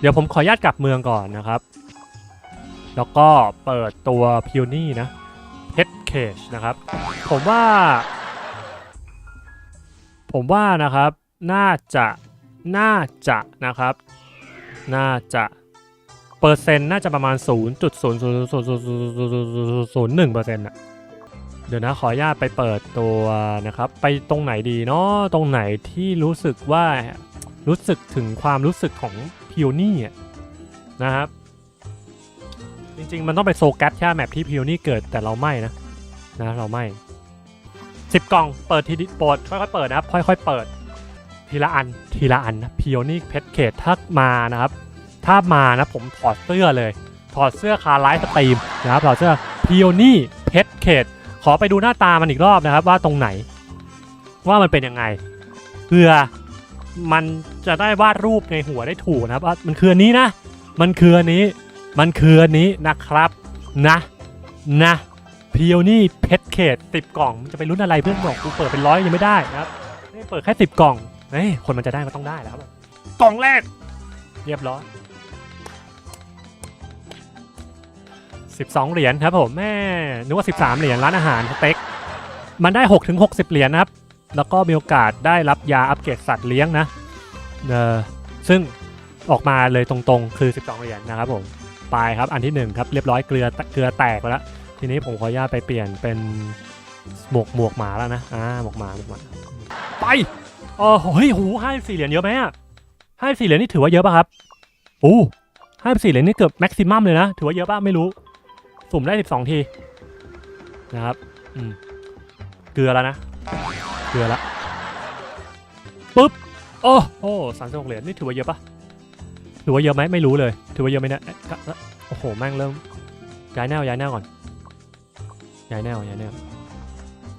เดี๋ยวผมขออนุญาตกลับเมืองก่อนนะครับ แล้วก็เปิดตัวพิวนี่นะเพชรเคชนะครับ ผมว่า ผมว่านะครับ น่าจะ น่าจะนะครับ น่าจะ เปอร์เซ็นต์น่าจะประมาณ 0 0 0 0 0 0 0 1เปอร์เซ็นต์อะเดี๋ยวนะขออนุญาตไปเปิดตัวนะครับ ไปตรงไหนดีเนาะตรงไหนที่รู้สึกว่ารู้สึกถึงความรู้สึกของ พิวนี่นะครับ จริง ๆ มันต้องไปโซกัสแค่แมปที่พิวนี่เกิดแต่เราไม่นะนะเราไม่สิบกล่องเปิดทีดิโปรดค่อยๆเปิดนะครับ ค่อยๆเปิด ทีละอันทีละอันนะพิโอนี่เพชรเขตถ้ามานะครับ ถ้ามานะผมถอดเสื้อเลย ถอดเสื้อคาไลฟ์สตรีมนะครับถอดเสื้อพิโอนี่เพชรเขตขอไปดูหน้าตามันอีกรอบนะครับ ว่าตรงไหน ว่ามันเป็นยังไงเพื่อ มันจะได้วาดรูปในหัวได้ถูกนะครับว่ามันคืออันนี้นะ มันคืออันนี้ มันคืออันนี้นะครับนะนะพิโอนี่เพชรเขตสิบกล่องมันจะไปลุ้นอะไรเพื่อนบอกกูเปิดเป็นร้อยยังไม่ได้นะครับนี่เปิดแค่สิบกล่องเฮ้ยคนมันจะได้ก็ต้องได้แล้วครับกล่องแรก เรียบร้อย12 เหรียญครับผมแม่นึกว่า 13 เหรียญร้านอาหารสเต็กมันได้6ถึง60 เหรียญนะครับ แล้วก็มีโอกาสได้รับยาอัปเกรดสัตว์เลี้ยงนะเออซึ่งออกมาเลยตรงๆ คือ 12 เหรียญนะครับผมไปครับอันที่หนึ่งครับ เรียบร้อยเกลือเกลือแตกไปแล้ว ทีนี้ผมขออนุญาตไปเปลี่ยนเป็นหมวกหมวกหมาแล้วนะอ่าหมวกหมาหมวกหมาไปโอ้โหเฮ้ยหูห้าสี่เหรียญเยอะไหมอะห้าสี่เหรียญนี่ถือว่าเยอะป่ะครับโอ้ห้าสี่เหรียญนี่เกือบแม็กซิมัมเลยนะ ถือว่าเยอะป่ะไม่รู้ สุ่มได้สิบสองทีนะครับอืมเกลือแล้วนะ เกลือละปุ๊บโอ้โอ้สามสิบหกเหรียญนี่ถือว่าเยอะปะถือว่าเยอะไหมไม่รู้เลย ถือว่าเยอะไหมนะโอ้โหแม่งเริ่มย้ายแนวย้ายแนวก่อนย้ายแนวย้ายแนว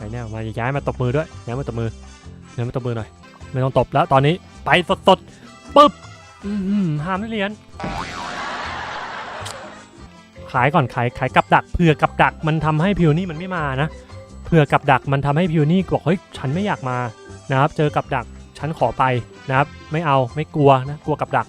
ย้ายแนวมาย้ายมาตบมือด้วยย้ายมาตบมือย้ายมาตบมือหน่อยไม่ต้องตบแล้วตอนนี้ไปสดสดๆปึ๊บห้ามไม่เรียนขายก่อนขายขายกับดักเผื่อกับดักมันทำให้พิวนี่มันไม่มานะ เผื่อกับดักมันทำให้พิวนี่บอกเฮ้ยฉันไม่อยากมานะครับ เจอกับดักฉันขอไปนะครับ ไม่เอาไม่กลัวนะกลัวกับดัก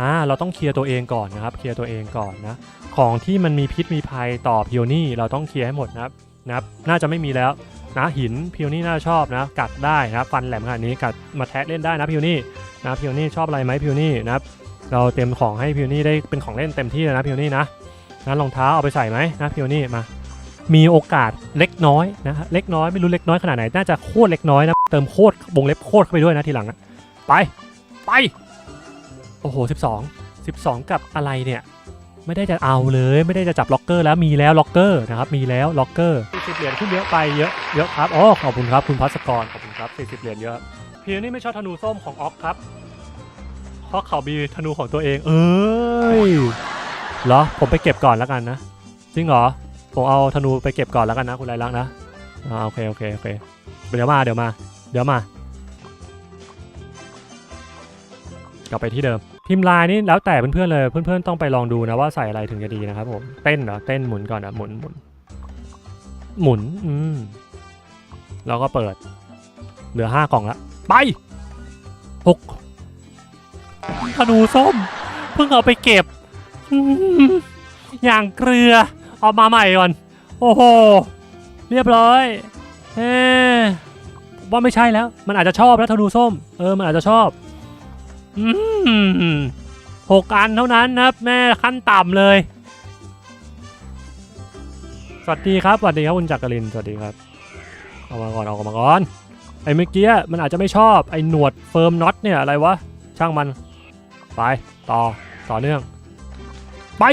อ่าเราต้องเคลียร์ตัวเองก่อนนะครับ เคลียร์ตัวเองก่อนนะ ของที่มันมีพิษมีภัยต่อพิวนี่เราต้องเคลียร์ให้หมดนะครับนะครับ น่าจะไม่มีแล้วนะหินพิวนี่น่าชอบนะ กัดได้นะฟันแหลมขนาดนี้กัดมาแทะเล่นได้นะพิวนี่นะพิวนี่ชอบอะไรไหมพิวนี่นะครับเราเตรียมของให้พิวนี่ได้เป็นของเล่นเต็มที่แล้วนะพิวนี่นะนะรองเท้าเอาไปใส่ไหมนะพิวนี่มา มีโอกาสเล็กน้อยนะเล็กน้อยไม่รู้เล็กน้อยขนาดไหนน่าจะโคตรเล็กน้อยนะเติมโคตรวงเล็บโคตรเข้าไปด้วยนะทีหลังอะไปไปโอ้โห 12 12 กับอะไรเนี่ย ไม่ได้จะเอาเลยไม่ได้จะจับล็อกเกอร์แล้วมีแล้วล็อกเกอร์นะครับมีแล้วล็อกเกอร์40เหรียญขึ้นเยอะไปเยอะเยอะครับอ๋อขอบคุณครับคุณพัสกรขอบคุณครับ40เหรียญเยอะพีนี่ไม่ชอบธนูส้มของออกครับเพราะเขามีธนูของตัวเอง เอ้ยเหรอผมไปเก็บก่อนแล้วกันนะจริงเหรอ ผมเอาธนูไปเก็บก่อนแล้วกันนะคุณไรลักษ์นะอ่าโอเคโอเคโอเคเดี๋ยวมาเดี๋ยวมาเดี๋ยวมา กลับไปที่เดิม พิมพ์ลายนี่แล้วแต่เพื่อนๆเลยเพื่อนๆต้องไปลองดูนะว่าใส่อะไรถึงจะดีนะครับผมเต้นเหรอเต้นหมุนก่อนนะหมุนหมุนหมุนอืมแล้วก็เปิด เหลือห้ากล่องละไปหกธนูส้ม เพิ่งเอาไปเก็บอย่างเกลือ เอามาใหม่ก่อน โอ้โห เรียบร้อยเอ๊ว่าไม่ใช่แล้ว มันอาจจะชอบแล้วธนูส้ม เออ มันอาจจะชอบอืมหกอันเท่านั้นนะครับ แม่ขั้นต่ำเลย สวัสดีครับ สวัสดีครับคุณจักริน สวัสดีครับ เอามาก่อน เอามาก่อน ไอ้เมื่อกี้มันอาจจะไม่ชอบ ไอ้หนวดเฟิร์มน็อตเนี่ยอะไรวะ ช่างมัน ไป ต่อ ต่อเนื่อง ไป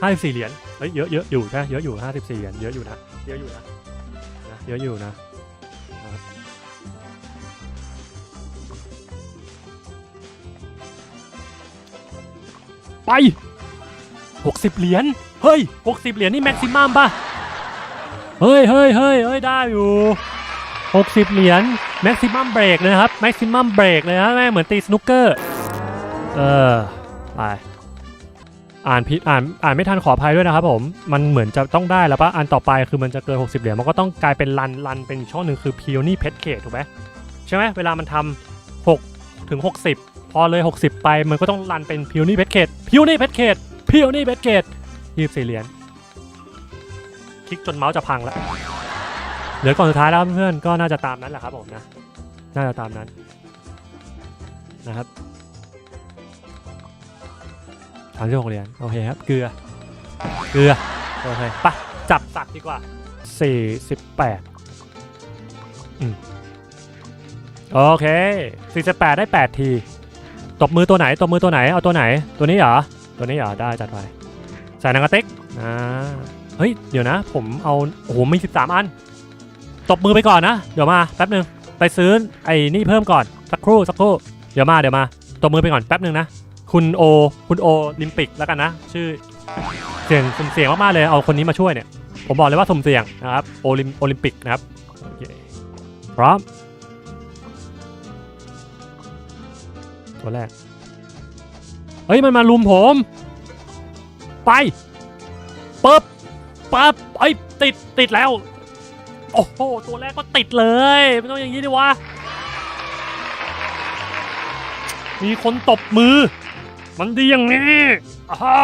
ให้สี่เหรียญ ฮ้ยเยอะเยอะอยู่ใช่เยอะอยู่ห้าสิบสี่เหรียญเยอะอยู่นะเยอะอยู่นะนะเยอะอยู่นะไป60เหรียญเฮ้ย60เหรียญนี่แม็กซิมัมป่ะเฮ้ยเฮ้ยเฮ้ยเฮ้ยได้อยู่60เหรียญแม็กซิมัมเบรกเลยนะครับแม็กซิมัมเบรกเลยนะแม่งเหมือนตีสนุกเกอร์เออไป อ่านผิดอ่านอ่านไม่ทันขออภัยด้วยนะครับผมมันเหมือนจะต้องได้แล้วปะอันต่อไปคือมันจะเกิน 60 เหรียญมันก็ต้องกลายเป็นรันรันเป็นช่องหนึ่งคือพิวนี่เพชรเคถูกไหมใช่ไหมเวลามันทำ6ถึง 60 พอเลย 60 ไปมันก็ต้องรันเป็นพิวนี่เพชรเขตพิวนี่เพชรเขตพิวนี่เพชรเขตยี่สิบสี่เหรียญคลิกจนเมาส์จะพังแล้วเหลือก่อนสุดท้ายแล้วเพื่อนก็น่าจะตามนั้นแหละครับผมนะน่าจะตามนั้นนะครับ สามสิบหกเหรียญโอเคครับ เกลือ เกลือ โอเคไปจับสัตว์ดีกว่าสี่สิบแปดอืมโอเคสี่สิบแปดได้แปดที ตบมือตัวไหน ตบมือตัวไหน เอาตัวไหน ตัวนี้เหรอ ตัวนี้เหรอ ได้จัดไปใส่หนังกระติกอ่าเฮ้ย เดี๋ยวนะ ผมเอา โอ้โห มี13อัน ตบมือไปก่อนนะ เดี๋ยวมา แป๊บหนึ่งไปซื้อไอ้นี่เพิ่มก่อน สักครู่ สักครู่ เดี๋ยวมา เดี๋ยวมา ตบมือไปก่อน แป๊บหนึ่งนะ คุณโอ คุณโอลิมปิกแล้วกันนะ ชื่อเสียงสุ่มเสียงมากๆเลยเอาคนนี้มาช่วยเนี่ย ผมบอกเลยว่าสุ่มเสียงนะครับโอลิมโอลิมปิกนะครับพร้อมตัวแรกเฮ้ยมันมาลุมผม ไปปึ๊บปั๊บเอ้ยติดติดแล้ว โอ้โหตัวแรกก็ติดเลยไม่ต้องอย่างนี้ดิวะมีคนตบมือ มันดีอย่างนี้อา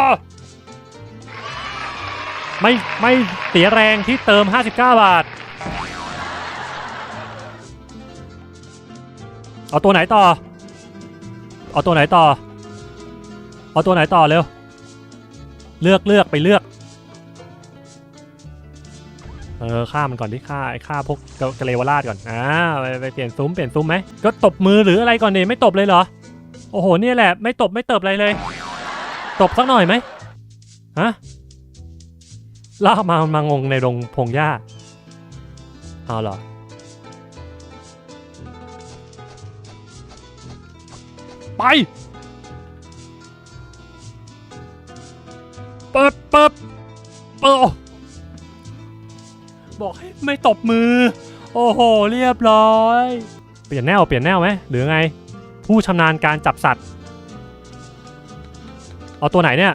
ไม่ไม่เสียแรงที่เติม 59 บาท เอาตัวไหนต่อ เอาตัวไหนต่อ เอาตัวไหนต่อเร็ว เลือกเลือกไปเลือก เออฆ่ามันก่อนที่ฆ่าไอ้ฆ่าพวกกะเลวราชก่อน อ่าไปไปเปลี่ยนซุ้มเปลี่ยนซุ้มไหม ก็ตบมือหรืออะไรก่อนดิไม่ตบเลยเหรอ โอ้โหเนี่ยแหละ ไม่ตบไม่เติบอะไรเลย ตบสักหน่อยไหมฮะลากมามางงในโรงพงหญ้าเอาเหรอไป เปิดเปิดเปิดบอกให้ไม่ตบมือ โอ้โห เรียบร้อย เปลี่ยนแนวเปลี่ยนแนวไหมหรือไง ผู้ชำนาญการจับสัตว์ เอาตัวไหนเนี่ย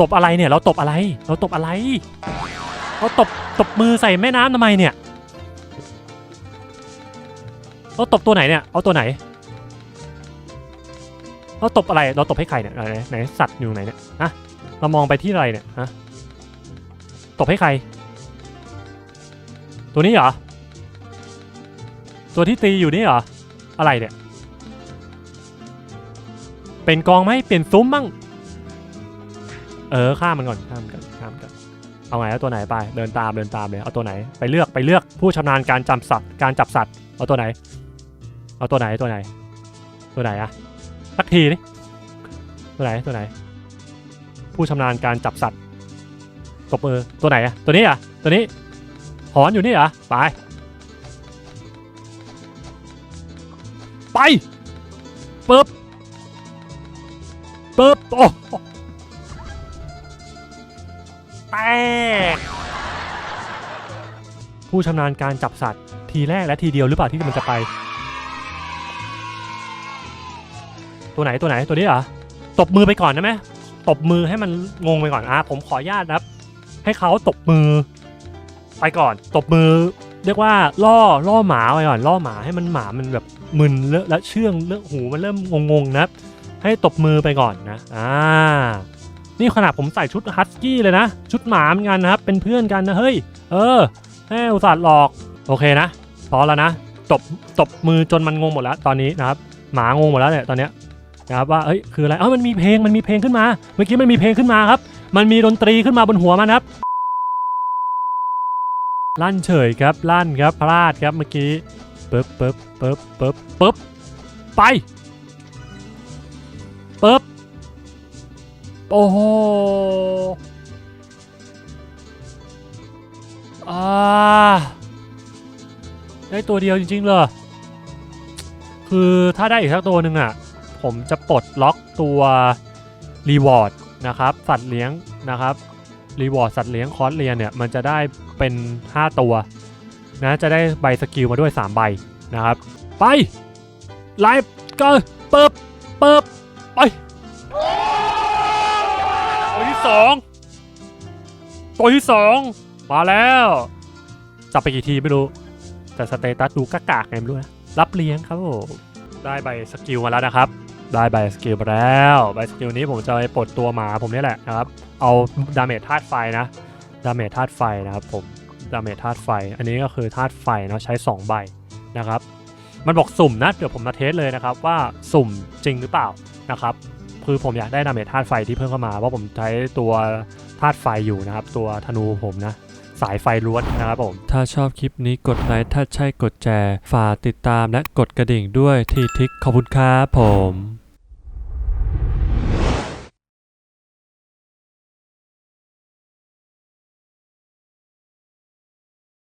ตบอะไรเนี่ย เราตบอะไร เราตบอะไร เราตบตบมือใส่แม่น้ำทำไมเนี่ย เราตบตัวไหนเนี่ย เอาตัวไหน เราตบอะไร เราตบให้ใครเนี่ยไหนไหนสัตว์อยู่ไหนเนี่ยฮะเรามองไปที่อะไรเนี่ยฮะ ตบให้ใคร ตัวนี้เหรอ ตัวที่ตีอยู่นี่เหรอ อะไรเนี่ย เป็นกองไหมเปลี่ยนซุ้มมั่งเออข้ามมันก่อนข้ามมันก่อนข้ามมันก่อนเอาไงเอาตัวไหนไปเดินตามเดินตามเลยเอาตัวไหนไปเลือกไปเลือกผู้ชำนาญการจับสัตว์การจับสัตว์เอาตัวไหน เอาตัวไหนตัวไหน ตัวไหนอะสักทีนี่ตัวไหนตัวไหน ผู้ชำนาญการจับสัตว์ตบมือตัวไหนอะตัวนี้อะตัวนี้หอนอยู่นี่เหรอไปไปปึ๊บ ปึ๊บโอ้แตกผู้ชำนาญการจับสัตว์ ทีแรกและทีเดียวหรือเปล่าที่มันจะไป ตัวไหนตัวไหนตัวนี้เหรอตบมือไปก่อนได้ไหมตบมือให้มันงงไปก่อนอะผมขออนุญาตนะครับ ให้เขาตบมือ ไปก่อน ตบมือ เรียกว่าล่อล่อหมาไปก่อนล่อหมาให้มันหมามันแบบมึนเลอะและเชื่องเลอะหูมันเริ่มงงๆนะครับ ให้ตบมือไปก่อนนะ อ่า นี่ขนาดผมใส่ชุดฮัสกี้เลยนะ ชุดหมาเหมือนกันนะครับ เป็นเพื่อนกันนะ เฮ้ย เออแม่อุตส่าห์หลอก โอเคนะ พอแล้วนะ ตบ ตบมือจนมันงงหมดแล้วตอนนี้นะครับ หมางงหมดแล้วเนี่ยตอนเนี้ยนะครับว่าเอ้ย คืออะไร เอ้ามันมีเพลง มันมีเพลงขึ้นมา เมื่อกี้มันมีเพลงขึ้นมาครับ มันมีดนตรีขึ้นมาบนหัวมันครับ ลั่นเฉยครับ ลั่นครับ พลาดครับเมื่อกี้ปึ๊บปึ๊บปึ๊บปึ๊บปึ๊บไป ปึ๊บ โอ้โหอ่าได้ตัวเดียวจริงๆเลยคือถ้าได้อีกสักตัวหนึ่งอะ ผมจะปลดล็อกตัวรีวอร์ดนะครับ สัตว์เลี้ยงนะครับรีวอร์ดสัตว์เลี้ยงคอร์สเรียนเนี่ย มันจะได้เป็น 5 ตัวนะจะได้ใบสกิลมาด้วย 3 ใบนะครับ ไป ไลฟ์ก็เปิบเปิบ ไปตัวที่สองตัวที่สองมาแล้วจับไปกี่ทีไม่รู้ แต่สเตตัสดูกากากไงไม่รู้นะรับเลี้ยงครับผมได้ใบสกิลมาแล้วนะครับ ได้ใบสกิลมาแล้วใบสกิลนี้ผมจะไปปลดตัวหมาผมนี่แหละนะครับ เอาดาเมจธาตุไฟนะดาเมจธาตุไฟนะครับผมดาเมจธาตุไฟ อันนี้ก็คือธาตุไฟเนาะใช้ 2 ใบนะครับ มันบอกสุ่มนะ เดี๋ยวผมมาเทสเลยนะครับว่าสุ่มจริงหรือเปล่า นะครับคือผมอยากได้ดาเมจธาตุไฟที่เพิ่มเข้ามาเพราะผมใช้ตัวธาตุไฟอยู่นะครับ ตัวธนูผมนะ สายไฟล้วนนะครับผม ถ้าชอบคลิปนี้กดไลค์ถ้าใช่กดแชร์ฝากติดตามและกดกระดิ่งด้วยทีทิกขอบคุณครับผม